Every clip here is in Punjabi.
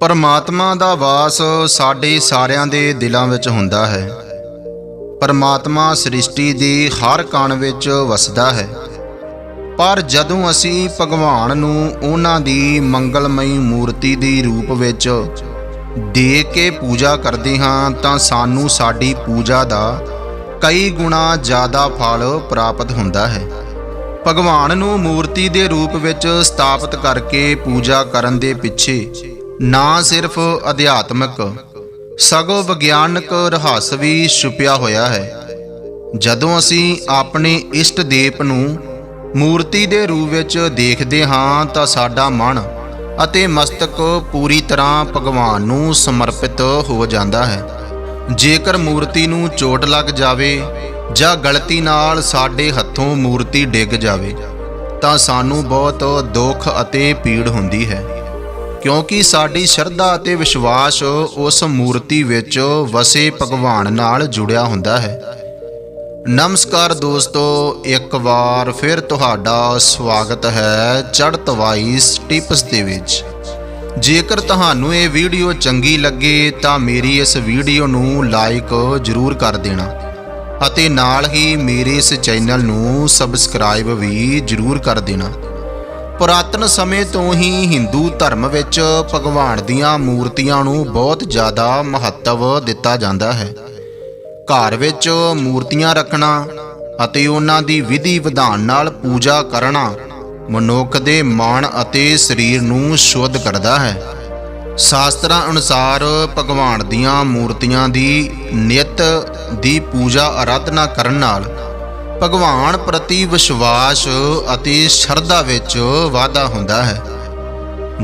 ਪਰਮਾਤਮਾ ਦਾ ਵਾਸ ਸਾਡੇ ਸਾਰਿਆਂ ਦੇ ਦਿਲਾਂ ਵਿੱਚ ਹੁੰਦਾ ਹੈ। ਪਰਮਾਤਮਾ ਸ੍ਰਿਸ਼ਟੀ ਦੀ ਹਰ ਕਣ ਵਿੱਚ ਵਸਦਾ ਹੈ। ਪਰ ਜਦੋਂ ਅਸੀਂ ਭਗਵਾਨ ਨੂੰ ਉਹਨਾਂ ਦੀ ਮੰਗਲਮਈ ਮੂਰਤੀ ਦੀ ਰੂਪ ਵਿੱਚ ਦੇ ਕੇ ਪੂਜਾ ਕਰਦੇ ਹਾਂ, ਤਾਂ ਸਾਨੂੰ ਸਾਡੀ ਪੂਜਾ ਦਾ ਕਈ ਗੁਣਾ ਜ਼ਿਆਦਾ ਫਲ ਪ੍ਰਾਪਤ ਹੁੰਦਾ ਹੈ। ਭਗਵਾਨ ਨੂੰ ਮੂਰਤੀ ਦੇ ਰੂਪ ਵਿੱਚ ਸਥਾਪਿਤ ਕਰਕੇ ਪੂਜਾ ਕਰਨ ਦੇ ਪਿੱਛੇ ਨਾ ਸਿਰਫ ਅਧਿਆਤਮਿਕ, ਸਗੋਂ ਵਿਗਿਆਨਕ ਰਹੱਸ ਵੀ ਛੁਪਿਆ ਹੋਇਆ ਹੈ। ਜਦੋਂ ਅਸੀਂ ਆਪਣੇ ਇਸ਼ਟ ਦੇਵ ਨੂੰ ਮੂਰਤੀ ਦੇ ਰੂਪ ਵਿੱਚ ਦੇਖਦੇ ਹਾਂ, ਤਾਂ ਸਾਡਾ ਮਨ ਅਤੇ ਮਸਤਕ ਪੂਰੀ ਤਰ੍ਹਾਂ ਭਗਵਾਨ ਨੂੰ ਸਮਰਪਿਤ ਹੋ ਜਾਂਦਾ ਹੈ। ਜੇਕਰ ਮੂਰਤੀ ਨੂੰ ਚੋਟ ਲੱਗ ਜਾਵੇ ਜਾਂ ਗਲਤੀ ਨਾਲ ਸਾਡੇ ਹੱਥੋਂ ਮੂਰਤੀ ਡਿੱਗ ਜਾਵੇ, ਤਾਂ ਸਾਨੂੰ ਬਹੁਤ ਦੁੱਖ ਅਤੇ ਪੀੜ ਹੁੰਦੀ ਹੈ। ਕਿਉਂਕਿ ਸਾਡੀ ਸ਼ਰਧਾ ਅਤੇ ਵਿਸ਼ਵਾਸ ਉਸ ਮੂਰਤੀ ਵਿੱਚ ਵਸੇ ਭਗਵਾਨ ਨਾਲ ਜੁੜਿਆ ਹੁੰਦਾ ਹੈ। ਨਮਸਕਾਰ ਦੋਸਤੋ, ਇੱਕ ਵਾਰ ਫਿਰ ਤੁਹਾਡਾ ਸਵਾਗਤ ਹੈ ਚੜ੍ਹਤ ਵਾਈਸ ਟਿਪਸ ਦੇ ਵਿੱਚ। ਜੇਕਰ ਤੁਹਾਨੂੰ ਇਹ ਵੀਡੀਓ ਚੰਗੀ ਲੱਗੇ ਤਾਂ ਮੇਰੀ ਇਸ ਵੀਡੀਓ ਨੂੰ ਲਾਈਕ ਜ਼ਰੂਰ ਕਰ ਦੇਣਾ ਅਤੇ ਨਾਲ ਹੀ ਮੇਰੇ ਇਸ ਚੈਨਲ ਨੂੰ ਸਬਸਕ੍ਰਾਈਬ ਵੀ ਜ਼ਰੂਰ ਕਰ ਦੇਣਾ। ਪੁਰਾਤਨ ਸਮੇਂ ਤੋਂ ਹੀ ਹਿੰਦੂ ਧਰਮ ਵਿੱਚ ਭਗਵਾਨ ਦੀਆਂ ਮੂਰਤੀਆਂ ਨੂੰ ਬਹੁਤ ਜ਼ਿਆਦਾ ਮਹੱਤਵ ਦਿੱਤਾ ਜਾਂਦਾ ਹੈ। ਘਰ ਵਿੱਚ ਮੂਰਤੀਆਂ ਰੱਖਣਾ ਅਤੇ ਉਹਨਾਂ ਦੀ ਵਿਧੀ ਵਿਧਾਨ ਨਾਲ ਪੂਜਾ ਕਰਨਾ ਮਨੁੱਖ ਦੇ ਮਨ ਅਤੇ ਸਰੀਰ ਨੂੰ ਸ਼ੁੱਧ ਕਰਦਾ ਹੈ। ਸ਼ਾਸਤਰਾਂ ਅਨੁਸਾਰ ਭਗਵਾਨ ਦੀਆਂ ਮੂਰਤੀਆਂ ਦੀ ਨਿਤ ਦੀ ਪੂਜਾ ਆਰਾਧਨਾ ਕਰਨ ਨਾਲ ਭਗਵਾਨ ਪ੍ਰਤੀ ਵਿਸ਼ਵਾਸ ਅਤੇ ਸ਼ਰਧਾ ਵਿੱਚ ਵਾਧਾ ਹੁੰਦਾ ਹੈ।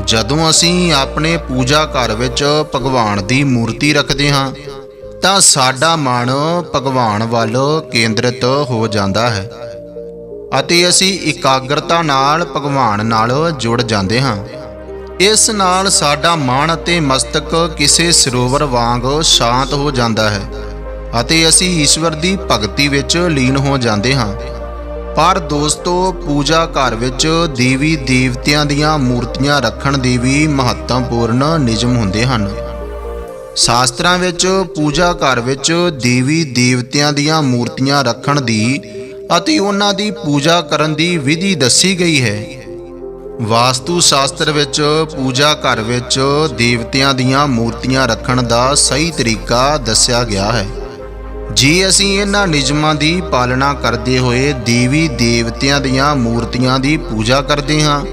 ਜਦੋਂ ਅਸੀਂ ਆਪਣੇ ਪੂਜਾ ਘਰ ਵਿੱਚ ਭਗਵਾਨ ਦੀ ਮੂਰਤੀ ਰੱਖਦੇ ਹਾਂ, ਤਾਂ ਸਾਡਾ ਮਨ ਭਗਵਾਨ ਵੱਲ ਕੇਂਦਰਿਤ ਹੋ ਜਾਂਦਾ ਹੈ ਅਤੇ ਅਸੀਂ ਇਕਾਗਰਤਾ ਨਾਲ ਭਗਵਾਨ ਨਾਲ ਜੁੜ ਜਾਂਦੇ ਹਾਂ। ਇਸ ਨਾਲ ਸਾਡਾ ਮਨ ਅਤੇ ਮਸਤਕ ਕਿਸੇ ਸਰੋਵਰ ਵਾਂਗ ਸ਼ਾਂਤ ਹੋ ਜਾਂਦਾ ਹੈ। ਅਤੇ ਅਸੀਂ ਈਸ਼ਵਰ ਦੀ ਭਗਤੀ ਵਿੱਚ ਲੀਨ ਹੋ ਜਾਂਦੇ ਹਾਂ। ਪਰ ਦੋਸਤੋ, ਪੂਜਾ ਘਰ ਵਿੱਚ ਦੇਵੀ ਦੇਵਤਿਆਂ ਦੀਆਂ ਮੂਰਤੀਆਂ ਰੱਖਣ ਦੇ ਵੀ ਮਹੱਤਵਪੂਰਨ ਨਿਯਮ ਹੁੰਦੇ ਹਨ। ਸ਼ਾਸਤਰਾਂ ਵਿੱਚ ਪੂਜਾ ਘਰ ਵਿੱਚ ਦੇਵੀ ਦੇਵਤਿਆਂ ਦੀਆਂ ਮੂਰਤੀਆਂ ਰੱਖਣ ਦੀ ਅਤੇ ਉਹਨਾਂ ਦੀ ਪੂਜਾ ਕਰਨ ਦੀ ਵਿਧੀ ਦੱਸੀ ਗਈ ਹੈ। ਵਾਸਤੂ ਸ਼ਾਸਤਰ ਵਿੱਚ ਪੂਜਾ ਘਰ ਵਿੱਚ ਦੇਵਤਿਆਂ ਦੀਆਂ ਮੂਰਤੀਆਂ ਰੱਖਣ ਦਾ ਸਹੀ ਤਰੀਕਾ ਦੱਸਿਆ ਗਿਆ ਹੈ। ਜੇ, ਅਸੀਂ ਇਹਨਾਂ ਨਿਯਮਾਂ ਦੀ ਪਾਲਣਾ ਕਰਦੇ ਹੋਏ ਦੇਵੀ ਦੇਵਤਿਆਂ ਦੀਆਂ ਮੂਰਤੀਆਂ ਦੀ ਪੂਜਾ ਕਰਦੇ ਹਾਂ,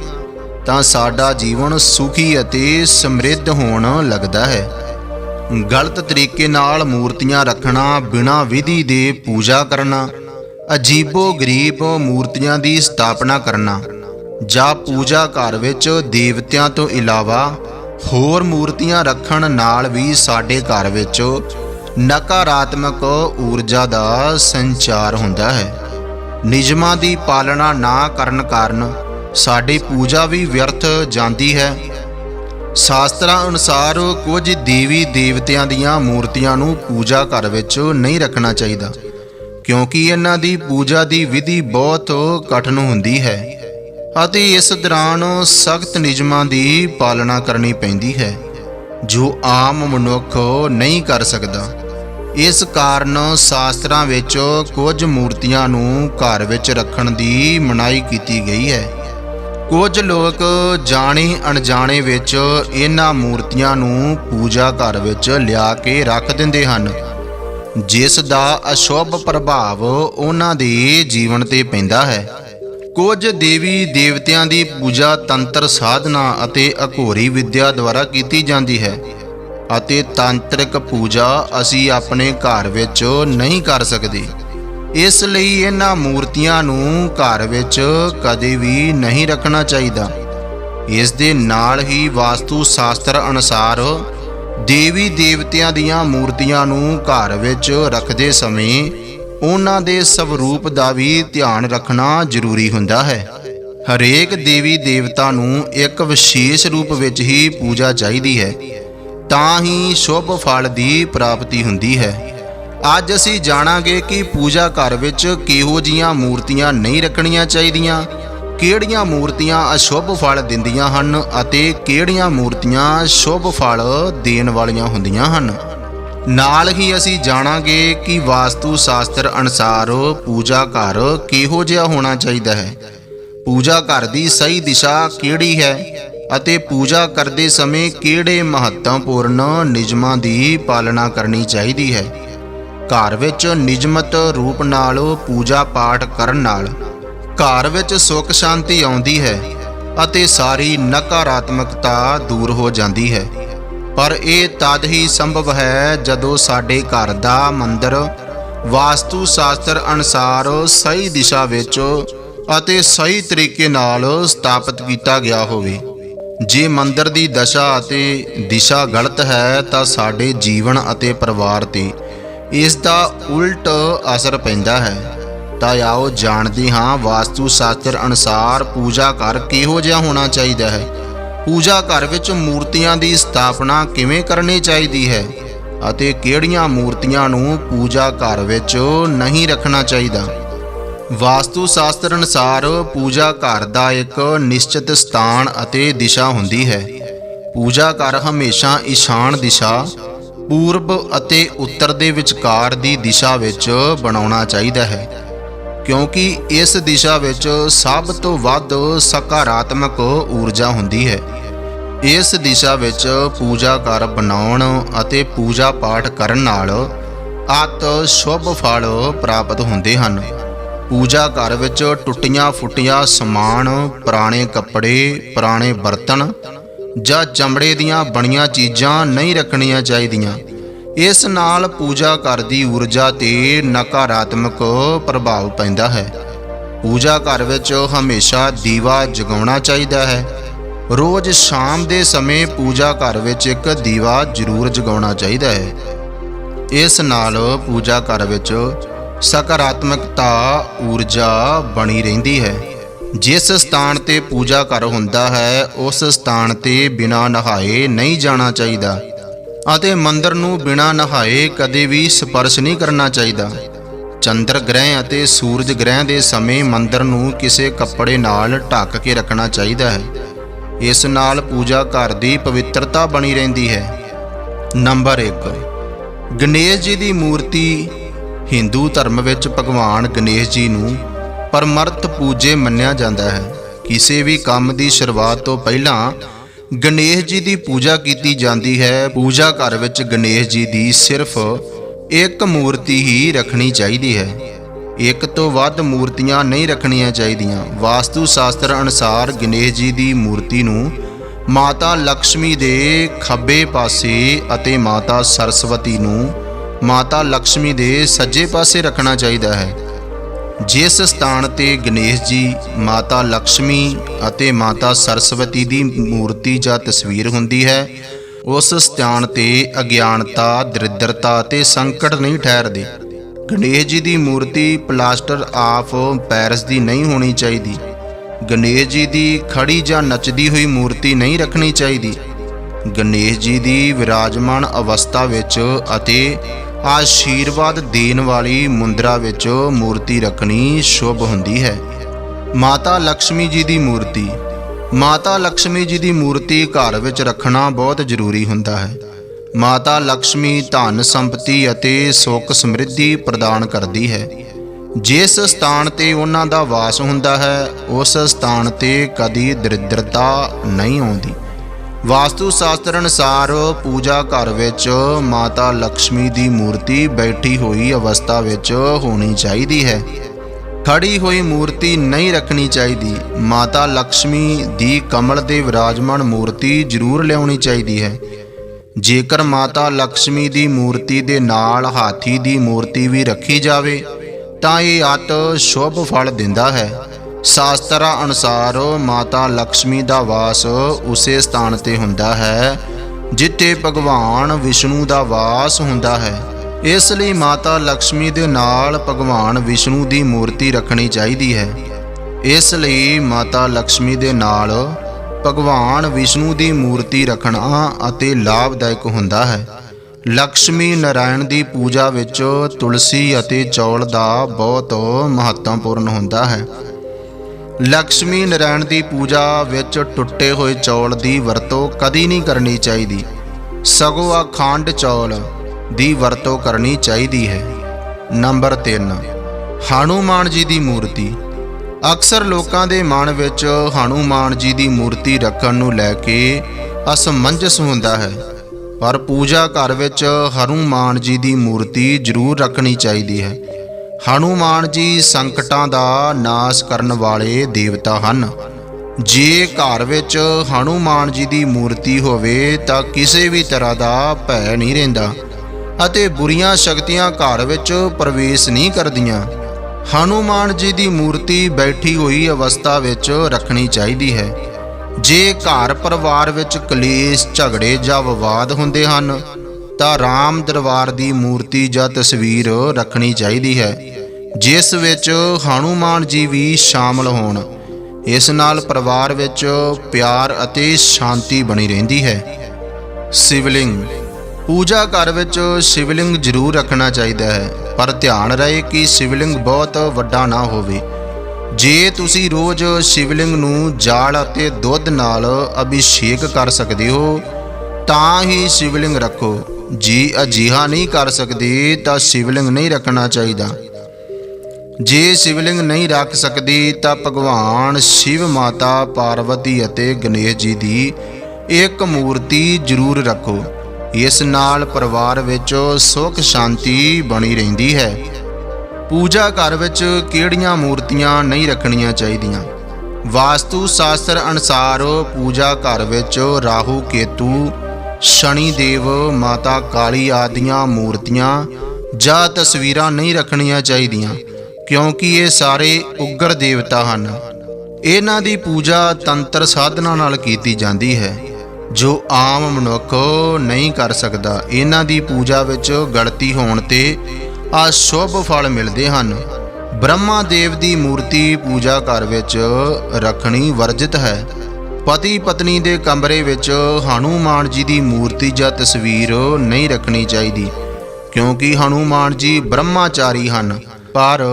ਤਾਂ ਸਾਡਾ ਜੀਵਨ ਸੁਖੀ ਅਤੇ ਸਮਰਿੱਧ ਹੋਣ ਲੱਗਦਾ ਹੈ। ਗਲਤ ਤਰੀਕੇ ਨਾਲ ਮੂਰਤੀਆਂ ਰੱਖਣਾ, ਬਿਨਾਂ ਵਿਧੀ ਦੇ ਪੂਜਾ ਕਰਨਾ, ਅਜੀਬੋ ਗਰੀਬ ਮੂਰਤੀਆਂ ਦੀ ਸਥਾਪਨਾ ਕਰਨਾ, ਜਾਂ ਪੂਜਾ ਘਰ ਵਿੱਚ ਦੇਵਤਿਆਂ ਤੋਂ ਇਲਾਵਾ ਹੋਰ ਮੂਰਤੀਆਂ ਰੱਖਣ ਨਾਲ ਵੀ ਸਾਡੇ ਘਰ ਵਿੱਚ ਨਕਾਰਾਤਮਕ ਊਰਜਾ ਦਾ ਸੰਚਾਰ ਹੁੰਦਾ ਹੈ। ਨਿਯਮਾਂ ਦੀ ਪਾਲਣਾ ਨਾ ਕਰਨ ਕਾਰਨ ਸਾਡੀ ਪੂਜਾ ਵੀ ਵਿਅਰਥ ਜਾਂਦੀ ਹੈ। ਸ਼ਾਸਤਰਾਂ ਅਨੁਸਾਰ ਕੁਝ ਦੇਵੀ ਦੇਵਤਿਆਂ ਦੀਆਂ ਮੂਰਤੀਆਂ ਨੂੰ ਪੂਜਾ ਘਰ ਵਿੱਚ ਨਹੀਂ ਰੱਖਣਾ ਚਾਹੀਦਾ, ਕਿਉਂਕਿ ਇਹਨਾਂ ਦੀ ਪੂਜਾ ਦੀ ਵਿਧੀ ਬਹੁਤ ਕਠਿਨ ਹੁੰਦੀ ਹੈ ਅਤੇ ਇਸ ਦੌਰਾਨ ਸਖਤ ਨਿਯਮਾਂ ਦੀ ਪਾਲਣਾ ਕਰਨੀ ਪੈਂਦੀ ਹੈ, ਜੋ ਆਮ ਮਨੁੱਖ ਨਹੀਂ ਕਰ ਸਕਦਾ। ਇਸ ਕਾਰਨ ਸ਼ਾਸਤਰਾਂ ਵਿੱਚ ਕੁਝ ਮੂਰਤੀਆਂ ਨੂੰ ਘਰ ਵਿੱਚ ਰੱਖਣ ਦੀ ਮਨਾਹੀ ਕੀਤੀ ਗਈ ਹੈ। ਕੁਝ ਲੋਕ ਜਾਣੇ ਅਣਜਾਣੇ ਵਿੱਚ ਇਹਨਾਂ ਮੂਰਤੀਆਂ ਨੂੰ ਪੂਜਾ ਘਰ ਵਿੱਚ ਲਿਆ ਕੇ ਰੱਖ ਦਿੰਦੇ ਹਨ, ਜਿਸ ਦਾ ਅਸ਼ੁਭ ਪ੍ਰਭਾਵ ਉਹਨਾਂ ਦੇ ਜੀਵਨ ਤੇ ਪੈਂਦਾ ਹੈ। ਕੁਝ ਦੇਵੀ ਦੇਵਤਿਆਂ ਦੀ ਪੂਜਾ ਤੰਤਰ ਸਾਧਨਾ ਅਤੇ ਅਘੋਰੀ ਵਿਦਿਆ ਦੁਆਰਾ ਕੀਤੀ ਜਾਂਦੀ ਹੈ। ਅਤੇ ਤਾਂਤਰਿਕ ਪੂਜਾ ਅਸੀਂ ਆਪਣੇ ਘਰ ਵਿੱਚ ਨਹੀਂ ਕਰ ਸਕਦੇ। ਇਸ ਲਈ ਇਹਨਾਂ ਮੂਰਤੀਆਂ ਨੂੰ ਘਰ ਵਿੱਚ ਕਦੇ ਵੀ ਨਹੀਂ ਰੱਖਣਾ ਚਾਹੀਦਾ। ਇਸ ਦੇ ਨਾਲ ਹੀ ਵਾਸਤੂ ਸ਼ਾਸਤਰ ਅਨੁਸਾਰ ਦੇਵੀ ਦੇਵਤਿਆਂ ਦੀਆਂ ਮੂਰਤੀਆਂ ਨੂੰ ਘਰ ਵਿੱਚ ਰੱਖਦੇ ਸਮੇਂ ਉਹਨਾਂ ਦੇ ਸਵਰੂਪ ਦਾ ਵੀ ਧਿਆਨ ਰੱਖਣਾ ਜ਼ਰੂਰੀ ਹੁੰਦਾ ਹੈ। ਹਰੇਕ ਦੇਵੀ ਦੇਵਤਾ ਨੂੰ ਇੱਕ ਵਿਸ਼ੇਸ਼ ਰੂਪ ਵਿੱਚ ਹੀ ਪੂਜਾ ਚਾਹੀਦੀ ਹੈ। ਤਾਂ ਹੀ ਸ਼ੁਭ ਫਲ ਦੀ ਪ੍ਰਾਪਤੀ ਹੁੰਦੀ ਹੈ। ਅੱਜ ਅਸੀਂ ਜਾਣਾਂਗੇ ਕਿ ਪੂਜਾ ਘਰ ਵਿੱਚ ਕਿਹੋ ਜੀਆਂ ਮੂਰਤੀਆਂ ਨਹੀਂ ਰੱਖਣੀਆਂ ਚਾਹੀਦੀਆਂ, ਕਿਹੜੀਆਂ ਮੂਰਤੀਆਂ ਅਸ਼ੁਭ ਫਲ ਦਿੰਦੀਆਂ ਹਨ ਅਤੇ ਕਿਹੜੀਆਂ ਮੂਰਤੀਆਂ ਸ਼ੁਭ ਫਲ ਦੇਣ ਵਾਲੀਆਂ ਹੁੰਦੀਆਂ ਹਨ। ਨਾਲ ਹੀ ਅਸੀਂ ਜਾਣਾਂਗੇ ਕਿ ਵਾਸਤੂ ਸ਼ਾਸਤਰ ਅਨੁਸਾਰ ਪੂਜਾ ਘਰ ਕਿਹੋ ਜਿਹਾ ਹੋਣਾ ਚਾਹੀਦਾ ਹੈ। ਪੂਜਾ ਘਰ ਦੀ ਸਹੀ ਦਿਸ਼ਾ ਕਿਹੜੀ ਹੈ? ਅਤੇ ਪੂਜਾ ਕਰਦੇ ਸਮੇਂ ਕਿਹੜੇ ਮਹੱਤਵਪੂਰਨ ਨਿਯਮਾਂ ਦੀ ਪਾਲਣਾ ਕਰਨੀ ਚਾਹੀਦੀ ਹੈ? ਘਰ ਵਿੱਚ ਨਿਯਮਤ ਰੂਪ ਨਾਲ ਪੂਜਾ ਪਾਠ ਕਰਨ ਨਾਲ ਘਰ ਵਿੱਚ ਸੁੱਖ ਸ਼ਾਂਤੀ ਆਉਂਦੀ ਹੈ ਅਤੇ ਸਾਰੀ ਨਕਾਰਾਤਮਕਤਾ ਦੂਰ ਹੋ ਜਾਂਦੀ ਹੈ। ਪਰ ਇਹ ਤਦ ਹੀ ਸੰਭਵ ਹੈ ਜਦੋਂ ਸਾਡੇ ਘਰ ਦਾ ਮੰਦਰ ਵਾਸਤੂ ਸ਼ਾਸਤਰ ਅਨੁਸਾਰ ਸਹੀ ਦਿਸ਼ਾ ਵਿੱਚ ਅਤੇ ਸਹੀ ਤਰੀਕੇ ਨਾਲ ਸਥਾਪਿਤ ਕੀਤਾ ਗਿਆ ਹੋਵੇ। ਜੇ ਮੰਦਰ ਦੀ ਦਸ਼ਾ ਅਤੇ ਦਿਸ਼ਾ ਗਲਤ ਹੈ ਤਾਂ ਸਾਡੇ ਜੀਵਨ ਅਤੇ ਪਰਿਵਾਰ ਤੇ ਇਸ ਦਾ ਉਲਟ ਅਸਰ ਪੈਂਦਾ ਹੈ। ਤਾਂ ਆਓ ਜਾਣਦੇ ਹਾਂ ਵਾਸਤੂ ਸ਼ਾਸਤਰ ਅਨੁਸਾਰ ਪੂਜਾ ਘਰ ਕਿਹੋ ਜਿਹਾ ਹੋਣਾ ਚਾਹੀਦਾ ਹੈ। ਪੂਜਾ ਘਰ ਵਿੱਚ ਮੂਰਤੀਆਂ ਦੀ ਸਥਾਪਨਾ ਕਿਵੇਂ ਕਰਨੀ ਚਾਹੀਦੀ ਹੈ ਅਤੇ ਕਿਹੜੀਆਂ ਮੂਰਤੀਆਂ ਨੂੰ ਪੂਜਾ ਘਰ ਵਿੱਚ ਨਹੀਂ ਰੱਖਣਾ ਚਾਹੀਦਾ? ਵਾਸਤੂ ਸ਼ਾਸਤਰ ਅਨੁਸਾਰ ਪੂਜਾ ਘਰ ਦਾ ਇੱਕ ਨਿਸ਼ਚਿਤ ਸਥਾਨ ਅਤੇ ਦਿਸ਼ਾ ਹੁੰਦੀ ਹੈ। ਪੂਜਾ ਘਰ ਹਮੇਸ਼ਾ ਈਸ਼ਾਨ ਦਿਸ਼ਾ, ਪੂਰਬ ਅਤੇ ਉੱਤਰ ਦੇ ਵਿਚਕਾਰ ਦੀ ਦਿਸ਼ਾ ਵਿੱਚ ਬਣਾਉਣਾ ਚਾਹੀਦਾ ਹੈ। ਕਿਉਂਕਿ ਇਸ ਦਿਸ਼ਾ ਵਿੱਚ ਸਭ ਤੋਂ ਵੱਧ ਸਕਾਰਾਤਮਕ ਊਰਜਾ ਹੁੰਦੀ ਹੈ। ਇਸ ਦਿਸ਼ਾ ਵਿੱਚ ਪੂਜਾ ਘਰ ਬਣਾਉਣ ਅਤੇ ਪੂਜਾ ਪਾਠ ਕਰਨ ਨਾਲ ਅਤ ਸ਼ੁਭ ਫਲ ਪ੍ਰਾਪਤ ਹੁੰਦੇ ਹਨ। ਪੂਜਾ ਘਰ ਵਿੱਚ ਟੁੱਟੀਆਂ ਫੁੱਟੀਆਂ ਸਮਾਨ, ਪੁਰਾਣੇ ਕੱਪੜੇ, ਪੁਰਾਣੇ ਬਰਤਨ ਜਾਂ ਚਮੜੇ ਦੀਆਂ ਬਣੀਆਂ ਚੀਜ਼ਾਂ ਨਹੀਂ ਰੱਖਣੀਆਂ ਚਾਹੀਦੀਆਂ। ਇਸ ਨਾਲ ਪੂਜਾ ਘਰ ਦੀ ਊਰਜਾ ਤੇ ਨਕਾਰਾਤਮਕ ਪ੍ਰਭਾਵ ਪੈਂਦਾ ਹੈ। ਪੂਜਾ ਘਰ ਵਿੱਚ ਹਮੇਸ਼ਾ ਦੀਵਾ ਜਗਾਉਣਾ ਚਾਹੀਦਾ ਹੈ। ਰੋਜ਼ ਸ਼ਾਮ ਦੇ ਸਮੇਂ ਪੂਜਾ ਘਰ ਵਿੱਚ ਇੱਕ ਦੀਵਾ ਜ਼ਰੂਰ ਜਗਾਉਣਾ ਚਾਹੀਦਾ ਹੈ। ਇਸ ਨਾਲ ਪੂਜਾ ਘਰ ਵਿੱਚ ਸਕਾਰਾਤਮਕਤਾ ਊਰਜਾ ਬਣੀ ਰਹਿੰਦੀ ਹੈ। ਜਿਸ ਸਥਾਨ ਤੇ ਪੂਜਾ ਘਰ ਹੁੰਦਾ ਹੈ, ਉਸ ਸਥਾਨ ਤੇ ਬਿਨਾਂ ਨਹਾਏ ਨਹੀਂ ਜਾਣਾ ਚਾਹੀਦਾ ਅਤੇ ਮੰਦਰ ਨੂੰ ਬਿਨਾਂ ਨਹਾਏ ਕਦੇ ਵੀ ਸਪਰਸ਼ ਨਹੀਂ ਕਰਨਾ ਚਾਹੀਦਾ। ਚੰਦਰ ਗ੍ਰਹਿ ਅਤੇ ਸੂਰਜ ਗ੍ਰਹਿ ਦੇ ਸਮੇਂ ਮੰਦਰ ਨੂੰ ਕਿਸੇ ਕੱਪੜੇ ਨਾਲ ਢੱਕ ਕੇ ਰੱਖਣਾ ਚਾਹੀਦਾ ਹੈ। ਇਸ ਨਾਲ ਪੂਜਾ ਘਰ ਦੀ ਪਵਿੱਤਰਤਾ ਬਣੀ ਰਹਿੰਦੀ ਹੈ। ਨੰਬਰ 1 ਗਣੇਸ਼ ਜੀ ਦੀ ਮੂਰਤੀ ਹਿੰਦੂ ਧਰਮ ਵਿੱਚ ਭਗਵਾਨ ਗਣੇਸ਼ ਜੀ ਨੂੰ ਪਰਮਰਤ ਪੂਜੇ ਮੰਨਿਆ ਜਾਂਦਾ ਹੈ। ਕਿਸੇ ਵੀ ਕੰਮ ਦੀ ਸ਼ੁਰੂਆਤ ਤੋਂ ਪਹਿਲਾਂ ਗਣੇਸ਼ ਜੀ ਦੀ ਪੂਜਾ ਕੀਤੀ ਜਾਂਦੀ ਹੈ। ਪੂਜਾ ਘਰ ਵਿੱਚ ਗਣੇਸ਼ ਜੀ ਦੀ ਸਿਰਫ ਇੱਕ ਮੂਰਤੀ ਹੀ ਰੱਖਣੀ ਚਾਹੀਦੀ ਹੈ। ਇੱਕ ਤੋਂ ਵੱਧ ਮੂਰਤੀਆਂ ਨਹੀਂ ਰੱਖਣੀਆਂ ਚਾਹੀਦੀਆਂ। ਵਾਸਤੂ ਸ਼ਾਸਤਰ ਅਨੁਸਾਰ ਗਣੇਸ਼ ਜੀ ਦੀ ਮੂਰਤੀ ਨੂੰ ਮਾਤਾ ਲక్ష్ਮੀ ਦੇ ਖੱਬੇ ਪਾਸੇ ਅਤੇ ਮਾਤਾ ਸਰਸਵਤੀ ਨੂੰ ਮਾਤਾ ਲక్ష్ਮੀ ਦੇ ਸੱਜੇ ਪਾਸੇ ਰੱਖਣਾ ਚਾਹੀਦਾ ਹੈ। ਜਿਸ ਸਥਾਨ ਤੇ ਗਣੇਸ਼ ਜੀ, ਮਾਤਾ ਲక్ష్ਮੀ ਅਤੇ ਮਾਤਾ ਸਰਸਵਤੀ ਦੀ ਮੂਰਤੀ ਜਾਂ ਤਸਵੀਰ ਹੁੰਦੀ ਹੈ, ਉਸ ਸਥਾਨ ਤੇ ਅਗਿਆਨਤਾ, ਦਰਿਦਰਤਾ ਅਤੇ ਸੰਕਟ ਨਹੀਂ ਠਹਿਰਦੇ। ਗਣੇਸ਼ ਜੀ ਦੀ ਮੂਰਤੀ ਪਲਾਸਟਰ ਆਫ ਪੈਰਸ ਦੀ ਨਹੀਂ ਹੋਣੀ ਚਾਹੀਦੀ। ਗਣੇਸ਼ ਜੀ ਦੀ ਖੜੀ ਜਾਂ ਨੱਚਦੀ ਹੋਈ ਮੂਰਤੀ ਨਹੀਂ ਰੱਖਣੀ ਚਾਹੀਦੀ। ਗਣੇਸ਼ ਜੀ ਦੀ ਵਿਰਾਜਮਾਨ ਅਵਸਥਾ ਵਿੱਚ ਅਤੇ ਆਸ਼ੀਰਵਾਦ ਦੇਣ ਵਾਲੀ ਮੁੰਦਰਾ ਵਿੱਚ ਮੂਰਤੀ ਰੱਖਣੀ ਸ਼ੁਭ ਹੁੰਦੀ ਹੈ। ਮਾਤਾ ਲక్ష్ਮੀ ਜੀ ਦੀ ਮੂਰਤੀ। ਮਾਤਾ ਲక్ష్ਮੀ ਜੀ ਦੀ ਮੂਰਤੀ ਘਰ ਵਿੱਚ ਰੱਖਣਾ ਬਹੁਤ ਜ਼ਰੂਰੀ ਹੁੰਦਾ ਹੈ। ਮਾਤਾ ਲక్ష్ਮੀ ਧਨ ਸੰਪਤੀ ਅਤੇ ਸੁੱਖ ਸਮਰਿੱਧੀ ਪ੍ਰਦਾਨ ਕਰਦੀ ਹੈ। ਜਿਸ ਸਥਾਨ ਤੇ ਉਹਨਾਂ ਦਾ ਵਾਸ ਹੁੰਦਾ ਹੈ, ਉਸ ਸਥਾਨ ਤੇ ਕਦੀ ਦਰਿਦਰਤਾ ਨਹੀਂ ਆਉਂਦੀ। ਵਾਸਤੂ ਸ਼ਾਸਤਰ ਅਨੁਸਾਰ ਪੂਜਾ ਘਰ ਵਿੱਚ ਮਾਤਾ ਲక్ష్ਮੀ ਦੀ ਮੂਰਤੀ ਬੈਠੀ ਹੋਈ ਅਵਸਥਾ ਵਿੱਚ ਹੋਣੀ ਚਾਹੀਦੀ ਹੈ। ਖੜੀ ਹੋਈ ਮੂਰਤੀ ਨਹੀਂ ਰੱਖਣੀ ਚਾਹੀਦੀ। ਮਾਤਾ ਲక్ష్ਮੀ ਦੀ ਕਮਲ ਦੇ ਵਿਰਾਜਮਾਨ ਮੂਰਤੀ ਜ਼ਰੂਰ ਲਿਆਉਣੀ ਚਾਹੀਦੀ ਹੈ। ਜੇਕਰ ਮਾਤਾ ਲక్ష్ਮੀ ਦੀ ਮੂਰਤੀ ਦੇ ਨਾਲ ਹਾਥੀ ਦੀ ਮੂਰਤੀ ਵੀ ਰੱਖੀ ਜਾਵੇ, ਤਾਂ ਇਹ ਅਤ ਸ਼ੁਭ ਫਲ ਦਿੰਦਾ ਹੈ। ਸ਼ਾਸਤਰਾਂ ਅਨੁਸਾਰ ਮਾਤਾ ਲక్ష్ਮੀ ਦਾ ਵਾਸ ਉਸੇ ਸਥਾਨ ਤੇ ਹੁੰਦਾ ਹੈ, ਜਿੱਥੇ ਭਗਵਾਨ ਵਿਸ਼ਨੂੰ ਦਾ ਵਾਸ ਹੁੰਦਾ ਹੈ। ਇਸ ਲਈ ਮਾਤਾ ਲక్ష్ਮੀ ਦੇ ਨਾਲ ਭਗਵਾਨ ਵਿਸ਼ਨੂੰ ਦੀ ਮੂਰਤੀ ਰੱਖਣੀ ਚਾਹੀਦੀ ਹੈ। ਇਸ ਲਈ ਮਾਤਾ ਲక్ష్ਮੀ ਦੇ ਨਾਲ ਭਗਵਾਨ ਵਿਸ਼ਨੂੰ ਦੀ ਮੂਰਤੀ ਰੱਖਣਾ ਅਤੇ ਲਾਭਦਾਇਕ ਹੁੰਦਾ ਹੈ। ਲక్ష్ਮੀ ਨਾਰਾਇਣ ਦੀ ਪੂਜਾ ਵਿੱਚ ਤੁਲਸੀ ਅਤੇ ਚੌਲ ਦਾ ਬਹੁਤ ਮਹੱਤਵਪੂਰਨ ਹੁੰਦਾ ਹੈ। ਲక్ష్ਮੀ ਨਾਰਾਇਣ ਦੀ ਪੂਜਾ ਵਿੱਚ ਟੁੱਟੇ ਹੋਏ ਚੌਲ ਦੀ ਵਰਤੋਂ ਕਦੀ ਨਹੀਂ ਕਰਨੀ ਚਾਹੀਦੀ। ਸਗੋਂ ਅਖੰਡ ਚੌਲ ਦੀ ਵਰਤੋਂ ਕਰਨੀ ਚਾਹੀਦੀ ਹੈ। ਨੰਬਰ 3 ਹਨੂਮਾਨ ਜੀ ਦੀ ਮੂਰਤੀ। ਅਕਸਰ ਲੋਕਾਂ ਦੇ ਮਨ ਵਿੱਚ ਹਨੂਮਾਨ ਜੀ ਦੀ ਮੂਰਤੀ ਰੱਖਣ ਨੂੰ ਲੈ ਕੇ ਅਸਮੰਜਸ ਹੁੰਦਾ ਹੈ। ਪਰ ਪੂਜਾ ਘਰ ਵਿੱਚ ਹਨੂਮਾਨ ਜੀ ਦੀ ਮੂਰਤੀ ਜ਼ਰੂਰ ਰੱਖਣੀ ਚਾਹੀਦੀ ਹੈ। ਹਨੂਮਾਨ ਜੀ ਸੰਕਟਾਂ ਦਾ ਨਾਸ਼ ਕਰਨ ਵਾਲੇ ਦੇਵਤਾ ਹਨ। ਜੇ ਘਰ ਵਿੱਚ ਹਨੂਮਾਨ ਜੀ ਦੀ ਮੂਰਤੀ ਹੋਵੇ ਤਾਂ ਕਿਸੇ ਵੀ ਤਰ੍ਹਾਂ ਦਾ ਭੈ ਨਹੀਂ ਰਹਿੰਦਾ ਅਤੇ ਬੁਰੀਆਂ ਸ਼ਕਤੀਆਂ ਘਰ ਵਿੱਚ ਪ੍ਰਵੇਸ਼ ਨਹੀਂ ਕਰਦੀਆਂ। ਹਨੂਮਾਨ ਜੀ ਦੀ ਮੂਰਤੀ ਬੈਠੀ ਹੋਈ ਅਵਸਥਾ ਵਿੱਚ ਰੱਖਣੀ ਚਾਹੀਦੀ ਹੈ। ਜੇ ਘਰ ਪਰਿਵਾਰ ਵਿੱਚ ਕਲੇਸ਼, ਝਗੜੇ ਜਾਂ ਵਿਵਾਦ ਹੁੰਦੇ ਹਨ ਤਾਂ ਰਾਮ ਦਰਬਾਰ ਦੀ ਮੂਰਤੀ ਜਾਂ ਤਸਵੀਰ ਰੱਖਣੀ ਚਾਹੀਦੀ ਹੈ, ਜਿਸ ਵਿੱਚ ਹਨੂਮਾਨ ਜੀ ਵੀ ਸ਼ਾਮਲ ਹੋਣ। ਇਸ ਨਾਲ ਪਰਿਵਾਰ ਵਿੱਚ ਪਿਆਰ ਅਤੇ ਸ਼ਾਂਤੀ ਬਣੀ ਰਹਿੰਦੀ ਹੈ। ਸਿਵਲਿੰਗ। ਪੂਜਾ ਘਰ ਵਿੱਚ ਸ਼ਿਵਲਿੰਗ ਜ਼ਰੂਰ ਰੱਖਣਾ ਚਾਹੀਦਾ ਹੈ, ਪਰ ਧਿਆਨ ਰਹੇ ਕਿ ਸ਼ਿਵਲਿੰਗ ਬਹੁਤ ਵੱਡਾ ਨਾ ਹੋਵੇ। ਜੇ ਤੁਸੀਂ ਰੋਜ਼ ਸ਼ਿਵਲਿੰਗ ਨੂੰ ਜਾਲ ਅਤੇ ਦੁੱਧ ਨਾਲ ਅਭਿਸ਼ੇਕ ਕਰ ਸਕਦੇ ਹੋ, ਤਾਂ ਹੀ ਸ਼ਿਵਲਿੰਗ ਰੱਖੋ। ਜੀ ਅਜਿਹਾ ਨਹੀਂ ਕਰ ਸਕਦੇ ਤਾਂ ਸ਼ਿਵਲਿੰਗ ਨਹੀਂ ਰੱਖਣਾ ਚਾਹੀਦਾ। ਜੇ ਸ਼ਿਵਲਿੰਗ ਨਹੀਂ ਰੱਖ ਸਕਦੀ ਤਾਂ ਭਗਵਾਨ ਸ਼ਿਵ ਮਾਤਾ ਪਾਰਵਤੀ ਅਤੇ ਗਣੇਸ਼ ਜੀ ਦੀ ਇੱਕ ਮੂਰਤੀ ਜ਼ਰੂਰ ਰੱਖੋ। ਇਸ ਨਾਲ ਪਰਿਵਾਰ ਵਿੱਚ ਸੁੱਖ ਸ਼ਾਂਤੀ ਬਣੀ ਰਹਿੰਦੀ ਹੈ। ਪੂਜਾ ਘਰ ਵਿੱਚ ਕਿਹੜੀਆਂ ਮੂਰਤੀਆਂ ਨਹੀਂ ਰੱਖਣੀਆਂ ਚਾਹੀਦੀਆਂ? ਵਾਸਤੂ ਸ਼ਾਸਤਰ ਅਨੁਸਾਰ ਪੂਜਾ ਘਰ ਵਿੱਚ ਰਾਹੂ, ਕੇਤੂ ਸ਼ਨੀ ਦੇਵ, ਮਾਤਾ ਕਾਲੀ ਆਦੀਆਂ ਮੂਰਤੀਆਂ, ਜਾਂ ਤਸਵੀਰਾਂ ਨਹੀਂ ਰੱਖਣੀਆਂ ਚਾਹੀਦੀਆਂ, ਕਿਉਂਕਿ ਇਹ ਸਾਰੇ ਉਗਰ ਦੇਵਤਾ ਹਨ। ਇਹਨਾਂ ਦੀ ਪੂਜਾ ਤੰਤਰ ਸਾਧਨਾ ਨਾਲ ਕੀਤੀ ਜਾਂਦੀ ਹੈ, ਜੋ ਆਮ ਮਨੁੱਖ ਨਹੀਂ ਕਰ ਸਕਦਾ। ਇਹਨਾਂ ਦੀ ਪੂਜਾ ਵਿੱਚ ਗਲਤੀ ਹੋਣ ਤੇ ਅਸ਼ੁਭ ਫਲ ਮਿਲਦੇ ਹਨ। ਬ੍ਰਹਮਾ ਦੇਵ ਦੀ ਮੂਰਤੀ ਪੂਜਾ ਘਰ ਵਿੱਚ ਰੱਖਣੀ ਵਰਜਿਤ ਹੈ। ਪਤੀ ਪਤਨੀ ਦੇ ਕਮਰੇ ਵਿੱਚ ਹਨੂਮਾਨ ਜੀ ਦੀ ਮੂਰਤੀ ਜਾਂ ਤਸਵੀਰ ਨਹੀਂ ਰੱਖਣੀ ਚਾਹੀਦੀ, ਕਿਉਂਕਿ ਹਨੂਮਾਨ ਜੀ ਬ੍ਰਹਮਾਚਾਰੀ ਹਨ। ਪਰ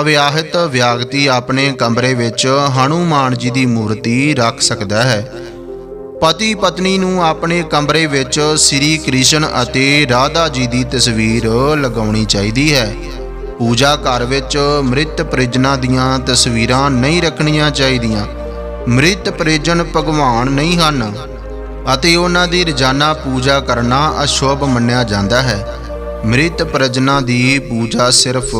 ਅਵਿਆਹਿਤ ਵਿਅਕਤੀ ਆਪਣੇ ਕਮਰੇ ਵਿੱਚ ਹਨੂਮਾਨ ਜੀ ਦੀ ਮੂਰਤੀ ਰੱਖ ਸਕਦਾ ਹੈ। ਪਤੀ ਪਤਨੀ ਨੂੰ ਆਪਣੇ ਕਮਰੇ ਵਿੱਚ ਸ੍ਰੀ ਕ੍ਰਿਸ਼ਨ ਅਤੇ ਰਾਧਾ ਜੀ ਦੀ ਤਸਵੀਰ ਲਗਾਉਣੀ ਚਾਹੀਦੀ ਹੈ। ਪੂਜਾ ਘਰ ਵਿੱਚ ਮ੍ਰਿਤ ਪ੍ਰਿਜਨਾਂ ਦੀਆਂ ਤਸਵੀਰਾਂ ਨਹੀਂ ਰੱਖਣੀਆਂ ਚਾਹੀਦੀਆਂ। ਮ੍ਰਿਤ ਪ੍ਰਿਜਨ ਭਗਵਾਨ ਨਹੀਂ ਹਨ ਅਤੇ ਉਹਨਾਂ ਦੀ ਰੋਜ਼ਾਨਾ ਪੂਜਾ ਕਰਨਾ ਅਸ਼ੁਭ ਮੰਨਿਆ ਜਾਂਦਾ ਹੈ। ਮ੍ਰਿਤ ਪ੍ਰਜਨਾ ਦੀ ਪੂਜਾ ਸਿਰਫ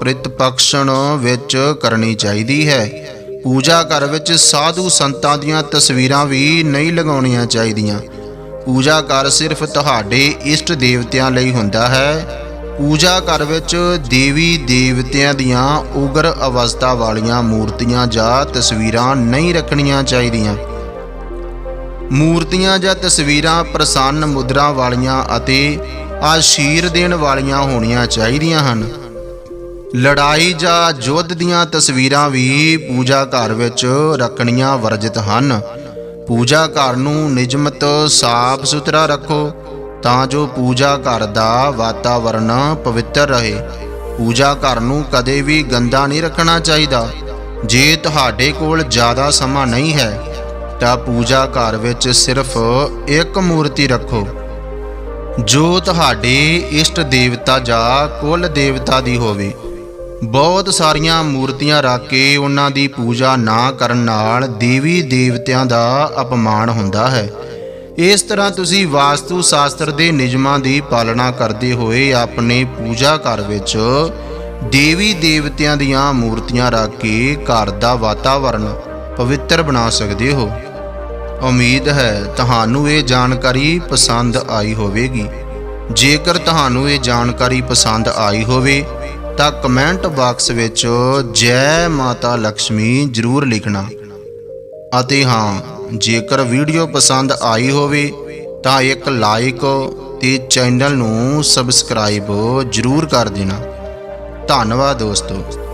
ਪ੍ਰਤਿਪਕਸ਼ਣ ਵਿੱਚ ਕਰਨੀ ਚਾਹੀਦੀ ਹੈ। ਪੂਜਾ ਘਰ ਵਿੱਚ ਸਾਧੂ ਸੰਤਾਂ ਦੀਆਂ ਤਸਵੀਰਾਂ ਵੀ ਨਹੀਂ ਲਗਾਉਣੀਆਂ ਚਾਹੀਦੀਆਂ। ਪੂਜਾ ਘਰ ਸਿਰਫ ਤੁਹਾਡੇ ਇਸ਼ਟ ਦੇਵਤਿਆਂ ਲਈ ਹੁੰਦਾ ਹੈ। ਪੂਜਾ ਘਰ ਵਿੱਚ ਦੇਵੀ ਦੇਵਤਿਆਂ ਦੀਆਂ ਉਗਰ ਅਵਸਥਾ ਵਾਲੀਆਂ ਮੂਰਤੀਆਂ ਜਾਂ ਤਸਵੀਰਾਂ ਨਹੀਂ ਰੱਖਣੀਆਂ ਚਾਹੀਦੀਆਂ। ਮੂਰਤੀਆਂ ਜਾਂ ਤਸਵੀਰਾਂ ਪ੍ਰਸੰਨ ਮੁਦਰਾ ਵਾਲੀਆਂ ਅਤੇ ਆਸ਼ੀਰ ਦੇਣ ਵਾਲੀਆਂ ਹੋਣੀਆਂ ਚਾਹੀਦੀਆਂ ਹਨ। ਲੜਾਈ ਜਾਂ ਯੁੱਧ ਦੀਆਂ ਤਸਵੀਰਾਂ ਵੀ ਪੂਜਾ ਘਰ ਵਿੱਚ ਰੱਖਣੀਆਂ ਵਰਜਿਤ ਹਨ। ਪੂਜਾ ਘਰ ਨੂੰ ਨਿਯਮਤ ਸਾਫ਼ ਸੁਥਰਾ ਰੱਖੋ। ਤਾਂ ਜੋ ਪੂਜਾ ਘਰ ਦਾ ਵਾਤਾਵਰਣ ਪਵਿੱਤਰ ਰਹੇ। ਪੂਜਾ ਘਰ ਨੂੰ ਕਦੇ ਵੀ ਗੰਦਾ ਨਹੀਂ ਰੱਖਣਾ ਚਾਹੀਦਾ। ਜੇ ਤੁਹਾਡੇ ਕੋਲ ਜ਼ਿਆਦਾ ਸਮਾਂ ਨਹੀਂ ਹੈ, ਤਾਂ ਪੂਜਾ ਘਰ ਵਿੱਚ ਸਿਰਫ ਇੱਕ ਮੂਰਤੀ ਰੱਖੋ। ਜੋ ਤੁਹਾਡੇ ਇਸ਼ਟ ਦੇਵਤਾ ਜਾਂ ਕੁੱਲ ਦੇਵਤਾ ਦੀ ਹੋਵੇ। ਬਹੁਤ ਸਾਰੀਆਂ ਮੂਰਤੀਆਂ ਰੱਖ ਕੇ ਉਹਨਾਂ ਦੀ ਪੂਜਾ ਨਾ ਕਰਨ ਨਾਲ ਦੇਵੀ ਦੇਵਤਿਆਂ ਦਾ ਅਪਮਾਨ ਹੁੰਦਾ ਹੈ। ਇਸ ਤਰ੍ਹਾਂ ਤੁਸੀਂ ਵਾਸਤੂ ਸ਼ਾਸਤਰ ਦੇ ਨਿਯਮਾਂ ਦੀ ਪਾਲਣਾ ਕਰਦੇ ਹੋਏ ਆਪਣੇ ਪੂਜਾ ਘਰ ਵਿੱਚ ਦੇਵੀ ਦੇਵਤਿਆਂ ਦੀਆਂ ਮੂਰਤੀਆਂ ਰੱਖ ਕੇ ਘਰ ਦਾ ਵਾਤਾਵਰਣ ਪਵਿੱਤਰ ਬਣਾ ਸਕਦੇ ਹੋ। ਉਮੀਦ ਹੈ ਤੁਹਾਨੂੰ ਇਹ ਜਾਣਕਾਰੀ ਪਸੰਦ ਆਈ ਹੋਵੇਗੀ। ਜੇਕਰ ਤੁਹਾਨੂੰ ਇਹ ਜਾਣਕਾਰੀ ਪਸੰਦ ਆਈ ਹੋਵੇ, ਤਾਂ ਕਮੈਂਟ ਬਾਕਸ ਵਿੱਚ ਜੈ ਮਾਤਾ ਲక్ష్ਮੀ ਜ਼ਰੂਰ ਲਿਖਣਾ। ਅਤੇ ਹਾਂ ਜੇਕਰ ਵੀਡੀਓ ਪਸੰਦ ਆਈ ਹੋਵੇ ਤਾਂ ਇੱਕ ਲਾਈਕ ਤੇ ਚੈਨਲ ਨੂੰ ਸਬਸਕ੍ਰਾਈਬ ਜ਼ਰੂਰ ਕਰ ਦੇਣਾ। ਧੰਨਵਾਦ ਦੋਸਤੋ।